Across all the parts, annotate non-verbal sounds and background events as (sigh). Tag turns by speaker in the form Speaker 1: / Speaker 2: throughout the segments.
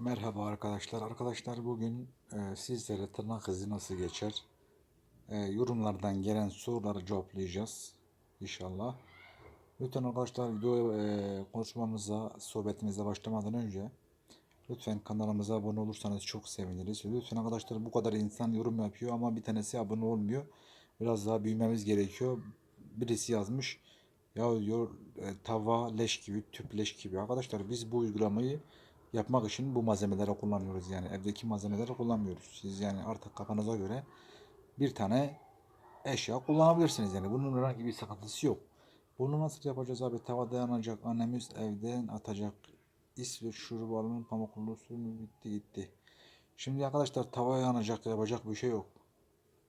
Speaker 1: Merhaba arkadaşlar. Arkadaşlar bugün e, sizlere tırnak izi nasıl geçer? E, yorumlardan gelen soruları cevaplayacağız. İnşallah. Lütfen arkadaşlar video e, konuşmamıza, sohbetimize başlamadan önce lütfen kanalımıza abone olursanız çok seviniriz. Lütfen arkadaşlar bu kadar insan yorum yapıyor ama bir tanesi abone olmuyor. Biraz daha büyümemiz gerekiyor. Birisi yazmış. Ya diyor e, tava leş gibi, tüp leş gibi. Arkadaşlar biz bu uygulamayı yapmak için bu malzemeleri kullanıyoruz yani evdeki malzemeleri kullanmıyoruz. Siz yani artık kafanıza göre bir tane eşya kullanabilirsiniz yani bunun herhangi bir sıkıntısı yok. Bunu nasıl yapacağız abi? Tavada yanacak. Annemiz evden atacak. İsveç şurubu alın pamuklu suyunu bitti gitti. Şimdi arkadaşlar tava yanacak yapacak bir şey yok.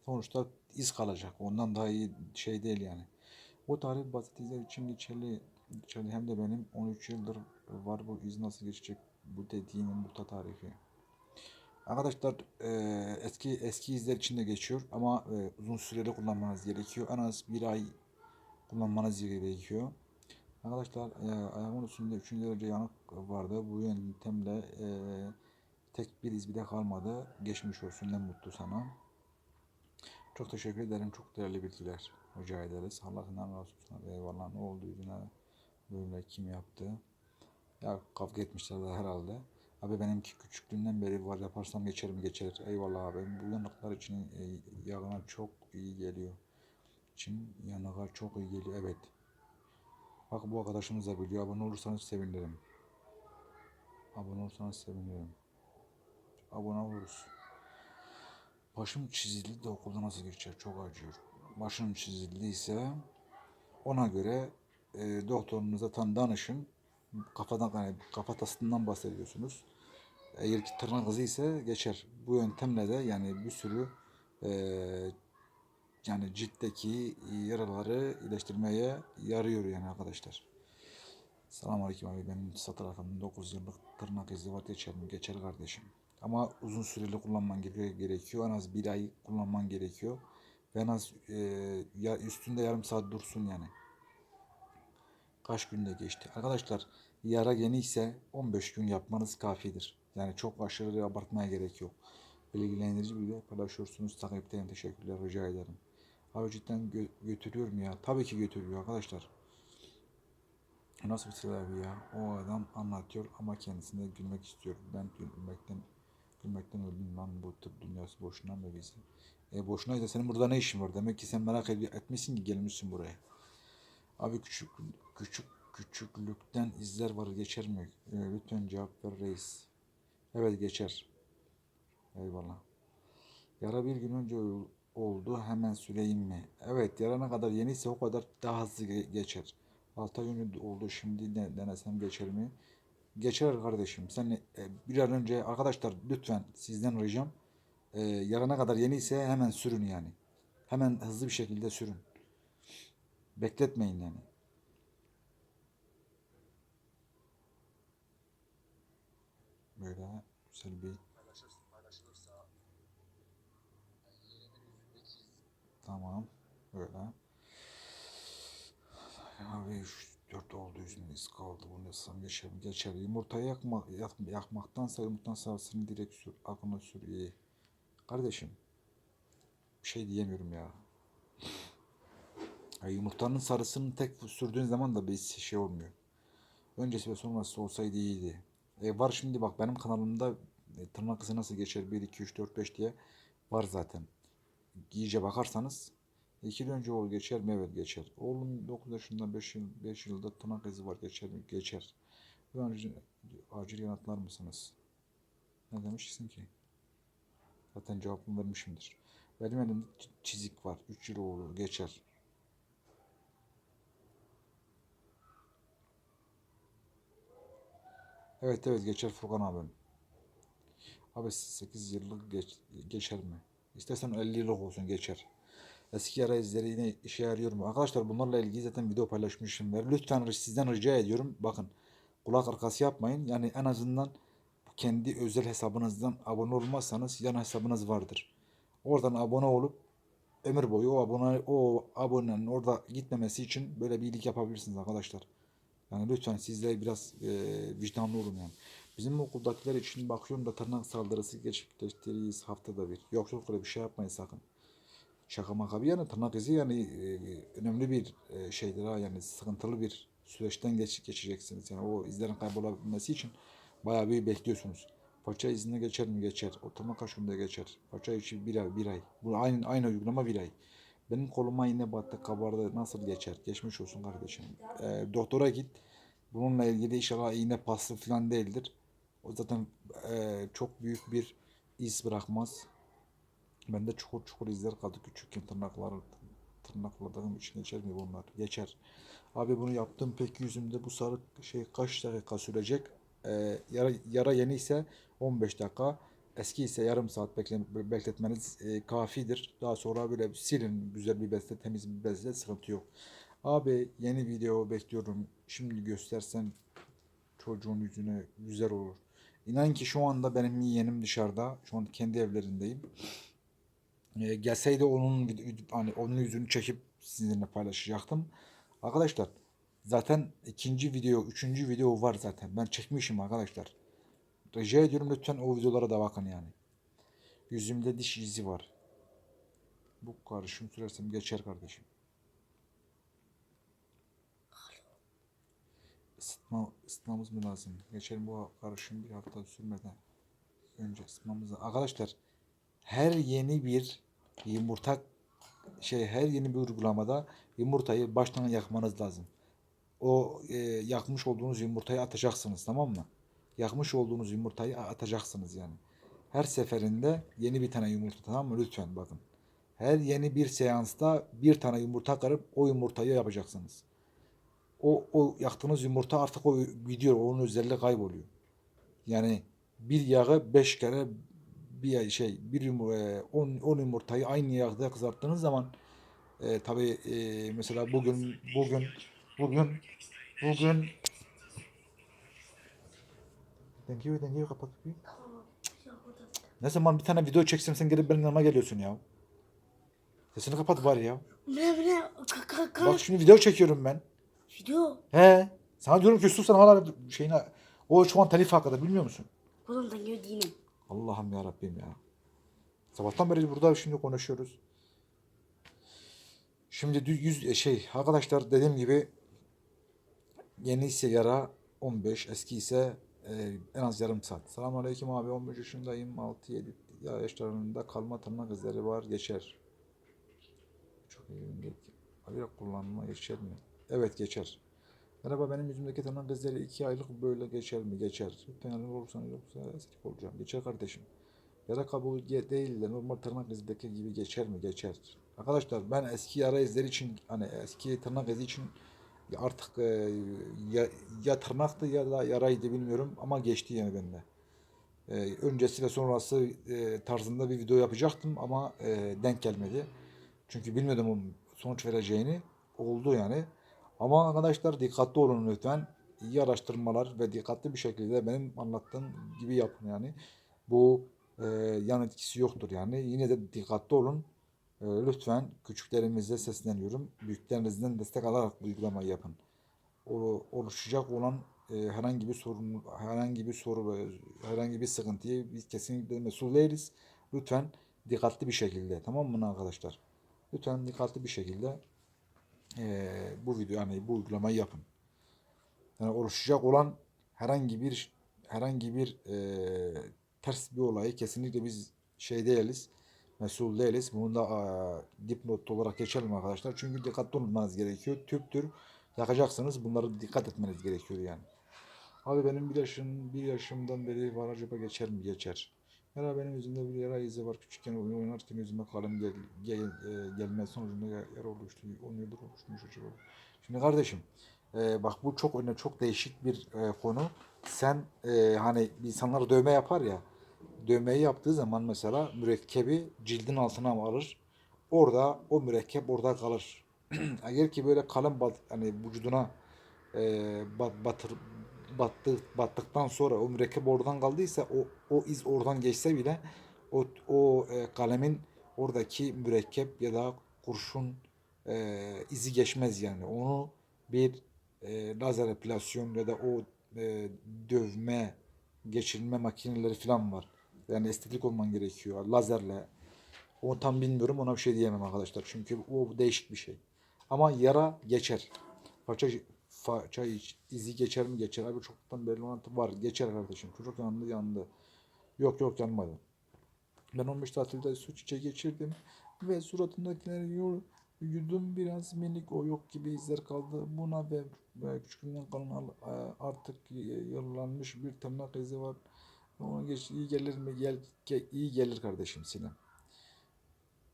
Speaker 1: Sonuçta iz kalacak. Ondan daha iyi şey değil yani. O tarih basit izler için geçerli. geçerli. Hem de benim 13 yıldır var bu iz nasıl geçecek bu dediğim yumurta tarifi. Arkadaşlar e, eski eski izler için de geçiyor ama e, uzun süreli kullanmanız gerekiyor. En az bir ay kullanmanız gerekiyor. Arkadaşlar e, ayağımın üstünde 3. derece yanık vardı. Bu yöntemle e, tek bir iz bile kalmadı. Geçmiş olsun ne mutlu sana. Çok teşekkür ederim. Çok değerli bilgiler. Rica ederiz. Allah senden razı olsun. Eyvallah. Ne oldu yüzüne böyle kim yaptı? Ya kavga etmişler herhalde. Abi benimki küçüklüğünden beri var yaparsam geçer mi geçer. Eyvallah abi. Bu yanıklar için e, yağına çok iyi geliyor. için yanığa çok iyi geliyor. Evet. Bak bu arkadaşımız da biliyor. Abone olursanız sevinirim. Abone olursanız sevinirim. Abone oluruz. Başım çizildi de okulda nasıl geçer? Çok acıyor. Başım çizildiyse ona göre e, doktorunuza tam danışın. Kafadan yani kafatasından bahsediyorsunuz. Eğer ki tırnak hızı ise geçer. Bu yöntemle de yani bir sürü e, yani ciltteki yaraları iyileştirmeye yarıyor yani arkadaşlar. Selamun Aleyküm abi benim sağ tarafımda 9 yıllık tırnak izi var geçer mi? Geçer kardeşim. Ama uzun süreli kullanman gere- gerekiyor. En az bir ay kullanman gerekiyor. Ve en az e, ya üstünde yarım saat dursun yani. Kaç günde geçti? Arkadaşlar yara yeni ise 15 gün yapmanız kafidir. Yani çok aşırı abartmaya gerek yok. Bilgilendirici bilgi paylaşıyorsunuz. Takipten teşekkürler rica ederim. Abi cidden gö- götürüyor mu ya? Tabii ki götürüyor arkadaşlar. Nasıl bir tedavi ya? O adam anlatıyor ama kendisine gülmek istiyor. Ben gülmekten gülmekten öldüm lan bu tıp dünyası boşuna mı bizi? E boşunaysa senin burada ne işin var? Demek ki sen merak etmişsin ki gelmişsin buraya. Abi küçük küçük küçüklükten izler var geçer mi? E, lütfen cevap ver reis. Evet geçer. Eyvallah. Yara bir gün önce ol- oldu hemen süreyim mi? Evet yara ne kadar yeniyse o kadar daha hızlı ge- geçer. 6 ay önce oldu şimdi de, denesem geçer mi? Geçer kardeşim. Sen e, bir an önce arkadaşlar lütfen sizden ricam e, yara ne kadar yeniyse hemen sürün yani. Hemen hızlı bir şekilde sürün. Bekletmeyin yani. Böyle güzel bir Tamam. Böyle. Abi 3 4 oldu yüzümüz kaldı. Bunu yazsam mi? Geçer. Yumurtayı yakma, yak, yakmaktansa yumurtanın sarısını direkt sür. Aklına sür. Kardeşim. Bir şey diyemiyorum ya. Yumurtanın sarısını tek sürdüğün zaman da bir şey olmuyor. Öncesi ve sonrası olsaydı iyiydi. E var şimdi bak benim kanalımda e, tırnak izi nasıl geçer 1, 2, 3, 4, 5 diye var zaten iyice bakarsanız 2 yıl önce oğul geçer mi? Evet geçer. Oğlum 9 yaşında 5 yıl 5 yılda tırnak izi var geçer mi? Geçer. Ve acil, yanıtlar mısınız? Ne demişsin ki? Zaten cevabımı vermişimdir. Benim elimde çizik var. 3 yıl oldu. Geçer. Evet evet geçer Furkan abim. Abi 8 yıllık geç, geçer mi? İstersen 50 yıllık olsun geçer. Eski yara izleri yine işe yarıyor mu? Arkadaşlar bunlarla ilgili zaten video paylaşmışım. Ver. Lütfen sizden rica ediyorum. Bakın kulak arkası yapmayın. Yani en azından kendi özel hesabınızdan abone olmazsanız yan hesabınız vardır. Oradan abone olup ömür boyu o abone o abonenin orada gitmemesi için böyle bir iyilik yapabilirsiniz arkadaşlar. Yani lütfen siz de biraz e, vicdanlı olun yani. Bizim okuldakiler için bakıyorum da tırnak saldırısı gerçekleştiririz haftada bir. Yok yok öyle bir şey yapmayın sakın. Şaka maka bir yana tırnak izi yani e, önemli bir e, şeydir ha yani sıkıntılı bir süreçten geç, geçeceksiniz. Yani o izlerin kaybolabilmesi için bayağı bir bekliyorsunuz. Paça izine geçer mi? Geçer. O tırnak kaşığında geçer. Paça içi bir ay, bir ay. Bu aynı, aynı uygulama bir ay. Benim koluma iğne battı, kabardı. Nasıl geçer? Geçmiş olsun kardeşim. E, doktora git. Bununla ilgili inşallah iğne paslı falan değildir. O zaten e, çok büyük bir iz bırakmaz. Bende çukur çukur izler kaldı küçükken tırnaklar tırnakladığım için geçer mi bunlar? Geçer. Abi bunu yaptım peki yüzümde bu sarı şey kaç dakika sürecek? Ee, yara, yara yeni ise 15 dakika. Eski ise yarım saat bekle, bekletmeniz e, kafidir. Daha sonra böyle silin güzel bir bezle temiz bir bezle sıkıntı yok. Abi yeni video bekliyorum. Şimdi göstersen çocuğun yüzüne güzel olur. İnan ki şu anda benim yeğenim dışarıda. Şu an kendi evlerindeyim. Ee, gelseydi onun hani onun yüzünü çekip sizinle paylaşacaktım. Arkadaşlar zaten ikinci video, üçüncü video var zaten. Ben çekmişim arkadaşlar. Rica ediyorum lütfen o videolara da bakın yani. Yüzümde diş izi var. Bu karışım sürersem geçer kardeşim. Isıtma, ısıtmamız mı lazım? Geçelim bu karışım bir hafta sürmeden önce ısıtmamız lazım. Arkadaşlar her yeni bir yumurta şey her yeni bir uygulamada yumurtayı baştan yakmanız lazım. O e, yakmış olduğunuz yumurtayı atacaksınız tamam mı? Yakmış olduğunuz yumurtayı atacaksınız yani. Her seferinde yeni bir tane yumurta tamam mı? Lütfen bakın. Her yeni bir seansta bir tane yumurta kırıp o yumurtayı yapacaksınız. O, o yaktığınız yumurta artık o gidiyor. Onun özelliği kayboluyor. Yani bir yağı beş kere bir şey bir yumurta, 10 yumurtayı aynı yağda kızarttığınız zaman e, tabii e, mesela bugün bugün bugün bugün Thank you, thank you. Kapat bir. Ne zaman bir tane video çeksem sen gelip benim yanıma geliyorsun ya. Sesini kapat bari ya.
Speaker 2: Ne ne? Ka ka ka.
Speaker 1: Bak şimdi video çekiyorum ben.
Speaker 2: Video.
Speaker 1: He. Sana diyorum ki sus sen hala şeyine o şu an telif hakkıdır bilmiyor musun?
Speaker 2: Oğlum ben gibi değilim.
Speaker 1: Allah'ım ya Rabbim ya. Sabahtan beri burada şimdi konuşuyoruz. Şimdi yüz şey arkadaşlar dediğim gibi yeni ise yara 15 eski ise e, en az yarım saat. Selamünaleyküm abi 15 yaşındayım 6-7 yaşlarında kalma tırnak izleri var geçer. Çok iyi. Abi kullanma geçer mi? Evet geçer. Merhaba benim yüzümdeki tırnak izleri 2 aylık böyle geçer mi? Geçer. Lütfen olursan yoksa esrik olacağım. Geçer kardeşim. Yara kabuğu değil de normal tırnak izindeki gibi geçer mi? Geçer. Arkadaşlar ben eski yara izleri için hani eski tırnak izi için artık e, ya, ya tırnaktı ya da yaraydı bilmiyorum ama geçti yani bende. E, öncesi ve sonrası e, tarzında bir video yapacaktım ama e, denk gelmedi. Çünkü bilmiyordum onun sonuç vereceğini. Oldu yani. Ama arkadaşlar dikkatli olun lütfen. İyi araştırmalar ve dikkatli bir şekilde benim anlattığım gibi yapın yani. Bu e, yan etkisi yoktur yani. Yine de dikkatli olun. E, lütfen küçüklerimize sesleniyorum. Büyüklerinizden destek alarak bu uygulamayı yapın. O, oluşacak olan e, herhangi bir sorun, herhangi bir soru, herhangi bir sıkıntıyı biz kesinlikle mesul değiliz. Lütfen dikkatli bir şekilde tamam mı arkadaşlar? Lütfen dikkatli bir şekilde e, bu video yani bu uygulamayı yapın. Yani oluşacak olan herhangi bir herhangi bir e, ters bir olayı kesinlikle biz şey değiliz. Mesul değiliz. Bunu da e, dipnot olarak geçelim arkadaşlar. Çünkü dikkatli olmanız gerekiyor. Tüptür. Yakacaksınız. Bunları dikkat etmeniz gerekiyor yani. Abi benim bir yaşım, bir yaşımdan beri var acaba geçer mi? Geçer. Yara benim yüzümde bir yara izi var. Küçükken oyun oynarken yüzüme kalem gel, gel, e, gelme sonucunda ya- yara oluştu. 10 yıldır oluşmuş acaba. Şimdi kardeşim e, bak bu çok önemli, çok değişik bir e, konu. Sen e, hani insanlar dövme yapar ya. Dövmeyi yaptığı zaman mesela mürekkebi cildin altına alır. Orada o mürekkep orada kalır. (clears throat) Eğer ki böyle kalın bat, hani vücuduna e, bat, batır, battı, battıktan sonra o mürekkep oradan kaldıysa o, o iz oradan geçse bile o, o e, kalemin oradaki mürekkep ya da kurşun e, izi geçmez yani. Onu bir e, lazer epilasyon ya da o e, dövme geçirilme makineleri falan var. Yani estetik olman gerekiyor. Lazerle. Onu tam bilmiyorum. Ona bir şey diyemem arkadaşlar. Çünkü o değişik bir şey. Ama yara geçer. Faça, faça izi geçer mi geçer. Abi çoktan belli olan var. Geçer kardeşim. Çocuk yandı yandı. Yok yok yanmadı. Ben 15 tatilde su çiçeği geçirdim ve suratındakileri yor, yudum biraz minik o yok gibi izler kaldı. Buna ve, ve küçüklüğünden kalan al- e, artık yıllanmış bir tırnak izi var. Ona geç iyi gelir mi? Gel, ge- iyi gelir kardeşim Sinem.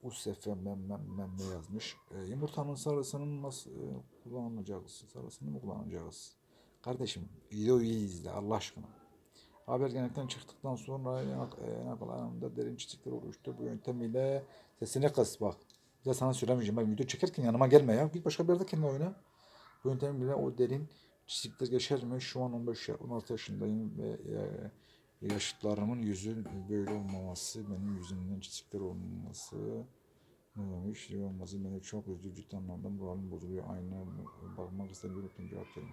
Speaker 1: Usefe mem, mem, mem ne yazmış. E, yumurtanın sarısının nasıl e, kullanacağız? Sarısını mı kullanacağız? Kardeşim videoyu iyi izle Allah aşkına. Haber genellikten çıktıktan sonra yanak, e, yanaklarında derin çizikler oluştu. Bu yöntem ile sesini kıs bak. Bir de sana söylemeyeceğim. Ben video çekerken yanıma gelme ya. Git başka bir yerde kendine oyna. Bu yöntem ile o derin çizikler geçer mi? Şu an 15 ya- 16 yaşındayım ve e, yaşıtlarımın yüzü böyle olmaması, benim yüzümden çizikler olmaması ne demiş? Şey olması beni çok üzücü cidden anlamda moralim bozuluyor. Aynı bakmak istemiyorum. Cevap verin.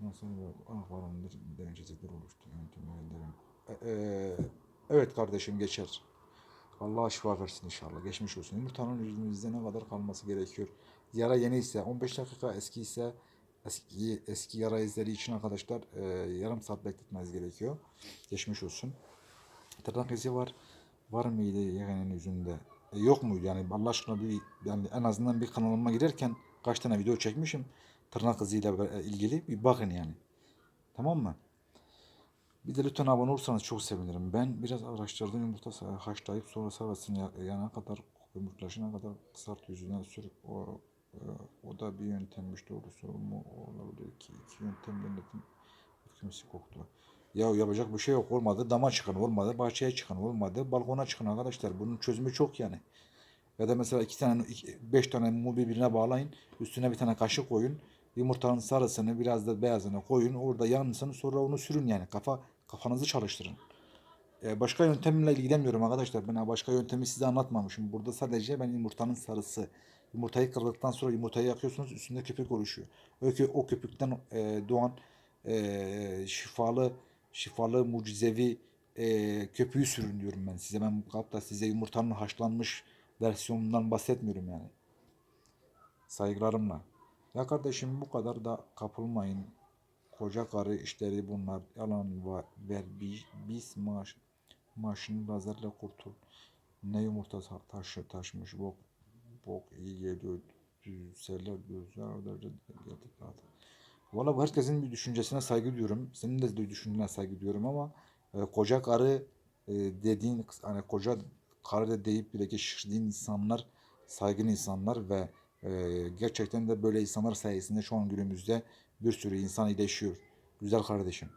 Speaker 1: Nasıl ayaklarımda derin çizikler oluştu. Yöntemi ellerim. E, e, evet kardeşim geçer. Allah şifa versin inşallah. Geçmiş olsun. Yumurtanın yüzümüzde ne kadar kalması gerekiyor? Yara yeni ise 15 dakika eski ise eski, eski yara izleri için arkadaşlar e, yarım saat bekletmeniz gerekiyor. Geçmiş olsun. Tırnak izi var. Var mıydı yeğenin yüzünde? E, yok muydu yani Allah aşkına bir yani en azından bir kanalıma girerken kaç tane video çekmişim tırnak iziyle e, ilgili bir bakın yani. Tamam mı? Bir de lütfen abone olursanız çok sevinirim. Ben biraz araştırdım yumurta haşlayıp sonra sarısını ya- yana kadar yumurtlaşana kadar kısart yüzünden sürüp o e, o da bir yöntemmiş doğrusu mu olabilir ki iki yöntem denedim kimisi koktu. Ya yapacak bir şey yok olmadı dama çıkan olmadı bahçeye çıkan olmadı balkona çıkan arkadaşlar bunun çözümü çok yani. Ya da mesela iki tane, iki- beş tane mumu birbirine bağlayın. Üstüne bir tane kaşık koyun. Yumurtanın sarısını biraz da beyazını koyun. Orada yansın sonra onu sürün yani. Kafa kafanızı çalıştırın. Ee, başka yöntemle ilgilenmiyorum arkadaşlar. Ben başka yöntemi size anlatmamışım. Burada sadece ben yumurtanın sarısı. Yumurtayı kırdıktan sonra yumurtayı yakıyorsunuz. Üstünde köpük oluşuyor. Kö- o köpükten e, doğan e, şifalı şifalı mucizevi e, köpüğü sürün diyorum ben size. Ben da size yumurtanın haşlanmış versiyonundan bahsetmiyorum yani. Saygılarımla. Ya kardeşim bu kadar da kapılmayın. Koca karı işleri bunlar. Yalan var. Ver biz maaş, maaşını lazerle kurtul. Ne yumurta ta- taşı taşmış bok. Bok iyi geliyor. Düzeller gözler o derece geldik zaten. Valla herkesin bir düşüncesine saygı duyuyorum. Senin de düşüncene saygı duyuyorum ama e, koca karı e, dediğin hani koca karı da deyip bile geçirdiğin insanlar saygın insanlar ve e, gerçekten de böyle insanlar sayesinde şu an günümüzde bir sürü insan iyileşiyor. Güzel kardeşim.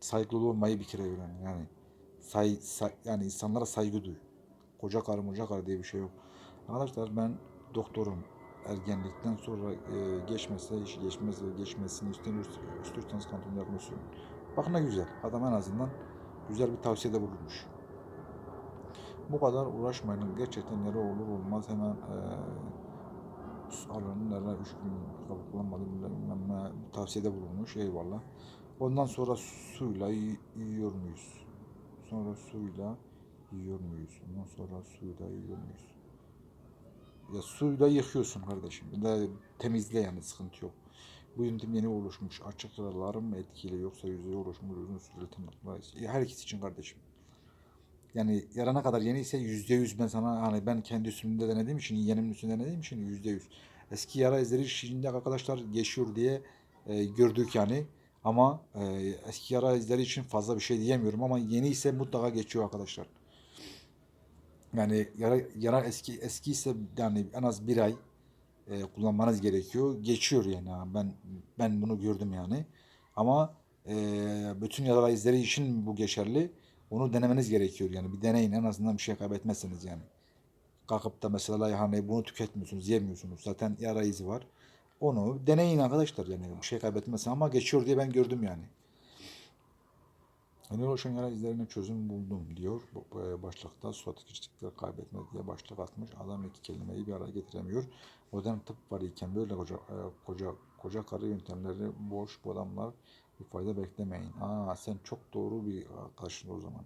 Speaker 1: Saygılı olmayı bir kere öğren. Yani say, say- yani insanlara saygı duy. Koca karı moca karı diye bir şey yok. Arkadaşlar ben doktorum. Ergenlikten sonra e, geçmese, hiç geçmez geçmesini istemiyoruz. İstiyorsanız kantonu yaklaşıyorum. Bak ne güzel. Adam en azından güzel bir tavsiyede bulunmuş. Bu kadar uğraşmayın. Gerçekten nere olur olmaz hemen e, nerede üç gün kullanmadım bilmem ne tavsiyede bulunmuş. Eyvallah. Ondan sonra suyla yi- yiyor muyuz? Sonra suyla yiyor muyuz? Ondan sonra suyla yiyor muyuz? Ya suyla yıkıyorsun kardeşim. De temizle yani sıkıntı yok. Bu yöntem yeni oluşmuş. Açık yaralar mı etkili yoksa yüzeye oluşmuş uzun süreli tırnaklar? Ya Her ikisi için kardeşim. Yani yarana kadar yeni ise yüzde yüz ben sana hani ben kendi üstümde denediğim için yeğenimin üstünde denediğim için yüzde yüz. Eski yara izleri şimdi arkadaşlar geçiyor diye e, gördük yani. Ama e, eski yara izleri için fazla bir şey diyemiyorum ama yeni ise mutlaka geçiyor arkadaşlar. Yani yara, yara eski eski ise yani en az bir ay e, kullanmanız gerekiyor. Geçiyor yani. Ben ben bunu gördüm yani. Ama e, bütün yara izleri için bu geçerli. Onu denemeniz gerekiyor yani. Bir deneyin en azından bir şey kaybetmezsiniz yani. Kalkıp da mesela hani bunu tüketmiyorsunuz, yemiyorsunuz. Zaten yara izi var. Onu deneyin arkadaşlar yani. Bir şey kaybetmezsin ama geçiyor diye ben gördüm yani. Yeni oluşan yara izlerine çözüm buldum diyor. Bu, e, başlıkta suat küçükler kaybetme diye başlık atmış. Adam iki kelimeyi bir araya getiremiyor. Modern tıp var iken böyle koca, e, koca, koca karı yöntemleri boş bu adamlar Bir fayda beklemeyin. Aa sen çok doğru bir arkadaşın o zaman.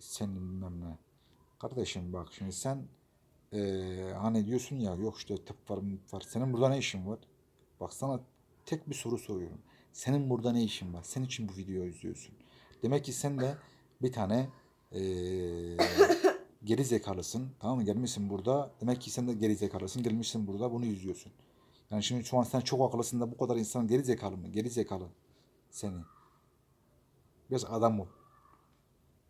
Speaker 1: Senin bilmem ne. Kardeşim bak şimdi sen eee, hani diyorsun ya yok işte tıp var mıp var. Senin burada ne işin var? Bak sana tek bir soru soruyorum. Senin burada ne işin var? Sen için bu videoyu izliyorsun. Demek ki sen de bir tane eee (coughs) geri zekalısın. Tamam mı? Gelmişsin burada. Demek ki sen de geri zekalısın. Gelmişsin burada bunu izliyorsun. Yani şimdi şu an sen çok akıllısın da bu kadar insan geri zekalı mı? Geri zekalı seni. Biraz adam ol.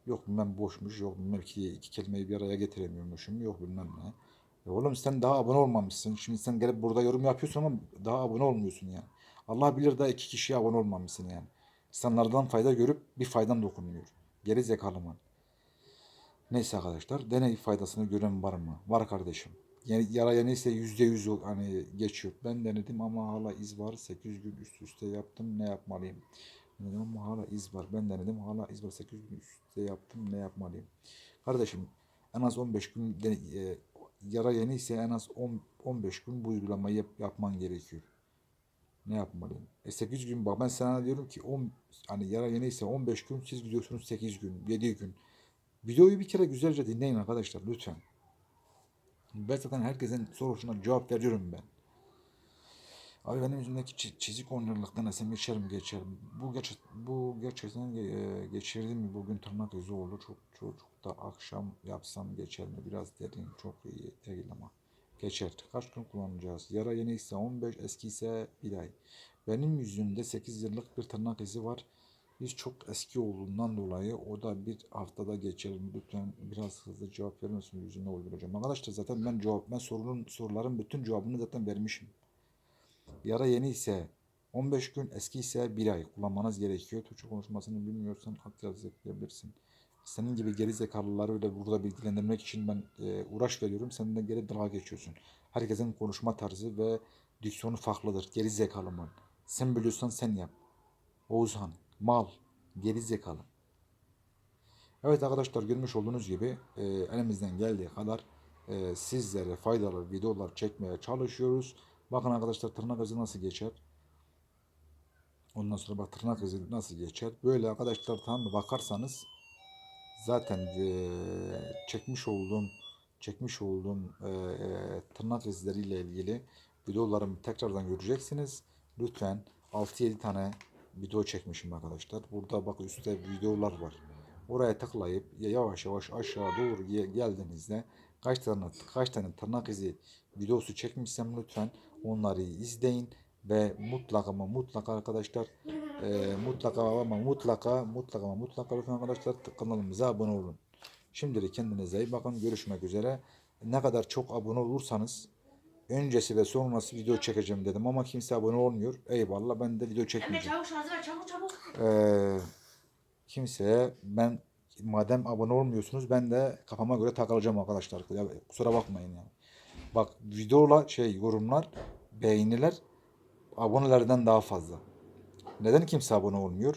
Speaker 1: Yok bilmem boşmuş, yok bilmem iki, iki kelimeyi bir araya getiremiyormuşum, yok bilmem ne. Ya oğlum sen daha abone olmamışsın. Şimdi sen gelip burada yorum yapıyorsun ama daha abone olmuyorsun yani. Allah bilir daha iki kişiye abone olmamışsın yani. İnsanlardan fayda görüp bir faydan dokunmuyor. Geri zekalı mı? Neyse arkadaşlar deney faydasını gören var mı? Var kardeşim. Yani yara yeniyse yüzde yüz hani geçiyor. Ben denedim ama hala iz var. 8 gün üst üste yaptım. Ne yapmalıyım? Denedim ama hala iz var. Ben denedim hala iz var. 8 gün üst üste yaptım. Ne yapmalıyım? Kardeşim en az 15 gün e, yara yeniyse en az 10, 15 gün bu uygulamayı yap- yapman gerekiyor. Ne yapmalıyım? E 8 gün bak ben sana diyorum ki 10 hani yara yeniyse 15 gün siz gidiyorsunuz 8 gün 7 gün. Videoyu bir kere güzelce dinleyin arkadaşlar lütfen. Ben zaten herkesin sorusuna cevap veriyorum ben. Abi benim yüzümdeki çi- çizik onurluktan esem geçer mi geçer mi? Bu, geç, bu gerçekten e, geçirdim mi bugün tırnak izi. Çok, çok, çok da akşam yapsam geçer mi? Biraz derin çok iyi değil ama. Geçer. Kaç gün kullanacağız? Yara yeni ise 15, eski ise bir ay. Benim yüzümde 8 yıllık bir tırnak izi var. Biz çok eski olduğundan dolayı o da bir haftada geçer. Lütfen biraz hızlı cevap verir misin? Yüzüne uyduracağım. Arkadaşlar zaten ben cevap, ben sorunun soruların bütün cevabını zaten vermişim. Yara yeni ise 15 gün, eski ise bir ay kullanmanız gerekiyor. Türkçe konuşmasını bilmiyorsan alt yazı ekleyebilirsin. Senin gibi geri zekalıları öyle burada bilgilendirmek için ben e, uğraş veriyorum. Sen de geri dalga geçiyorsun. Herkesin konuşma tarzı ve diksiyonu farklıdır. Geri zekalı mı? Sen biliyorsan sen yap. Oğuzhan, mal, geri zekalı. Evet arkadaşlar görmüş olduğunuz gibi e, elimizden geldiği kadar e, sizlere faydalı videolar çekmeye çalışıyoruz. Bakın arkadaşlar tırnak izi nasıl geçer. Ondan sonra bak tırnak izi nasıl geçer. Böyle arkadaşlar tam bakarsanız zaten çekmiş olduğum çekmiş olduğum tırnak izleriyle ilgili videolarımı tekrardan göreceksiniz. Lütfen 6-7 tane video çekmişim arkadaşlar. Burada bak üstte videolar var. Oraya tıklayıp yavaş yavaş aşağı doğru ge- geldiğinizde kaç tane kaç tane tırnak izi videosu çekmişsem lütfen onları izleyin ve mutlaka ama mutlaka arkadaşlar e, mutlaka ama mutlaka mutlaka ama mutlaka lütfen arkadaşlar kanalımıza abone olun. Şimdilik kendinize iyi bakın. Görüşmek üzere. Ne kadar çok abone olursanız öncesi ve sonrası video çekeceğim dedim ama kimse abone olmuyor. Eyvallah ben de video çekmeyeceğim.
Speaker 2: çabuk şarjı ver çabuk çabuk.
Speaker 1: Ee, kimseye ben madem abone olmuyorsunuz ben de kafama göre takılacağım arkadaşlar. Ya, kusura bakmayın yani. Bak videola şey yorumlar, beğeniler abonelerden daha fazla. Neden kimse abone olmuyor?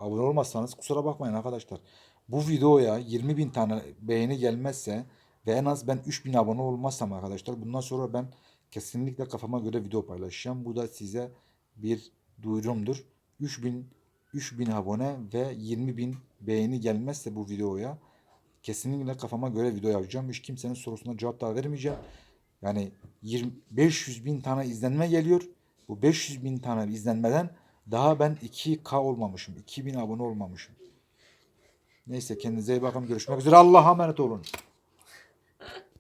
Speaker 1: Abone olmazsanız kusura bakmayın arkadaşlar. Bu videoya 20 bin tane beğeni gelmezse ve en az ben 3000 abone olmazsam arkadaşlar bundan sonra ben kesinlikle kafama göre video paylaşacağım. Bu da size bir duyurumdur. 3000 3000 abone ve 20 bin beğeni gelmezse bu videoya kesinlikle kafama göre video yapacağım. Hiç kimsenin sorusuna cevap daha vermeyeceğim. Yani 20, 500 bin tane izlenme geliyor. Bu 500 bin tane izlenmeden daha ben 2K olmamışım. 2000 abone olmamışım. Neyse kendinize iyi bakın. Görüşmek üzere. Allah'a emanet olun.